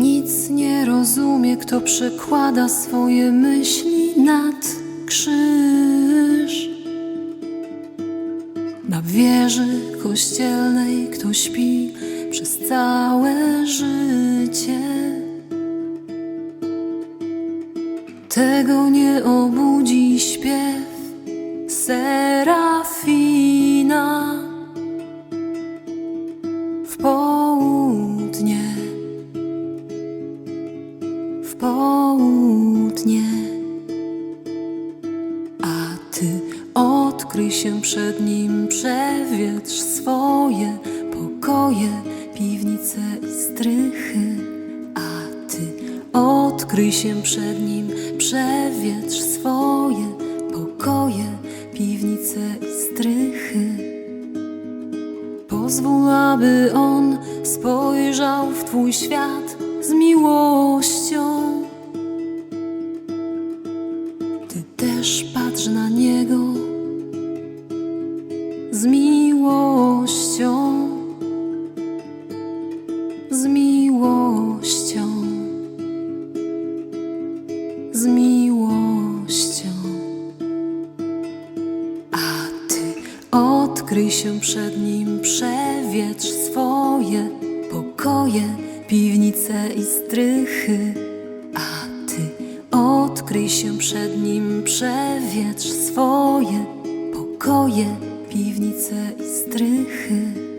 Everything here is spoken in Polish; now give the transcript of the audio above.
Nic nie rozumie, kto przekłada swoje myśli nad krzyż. Na wieży kościelnej kto śpi przez całe życie. Tego nie obudzi śpiew serafina w południe. A ty odkryj się przed nim, przewietrz swoje pokoje, piwnice i strychy. A ty odkryj się przed nim, przewietrz swoje pokoje, piwnice i strychy. Pozwól, aby on spojrzał w twój świat z miłością. Też patrz na niego z miłością, z miłością, z miłością. A ty odkryj się przed nim, przewietrz swoje pokoje, piwnice i strychy. Odkryj się przed nim, przewietrz swoje pokoje, piwnice i strychy.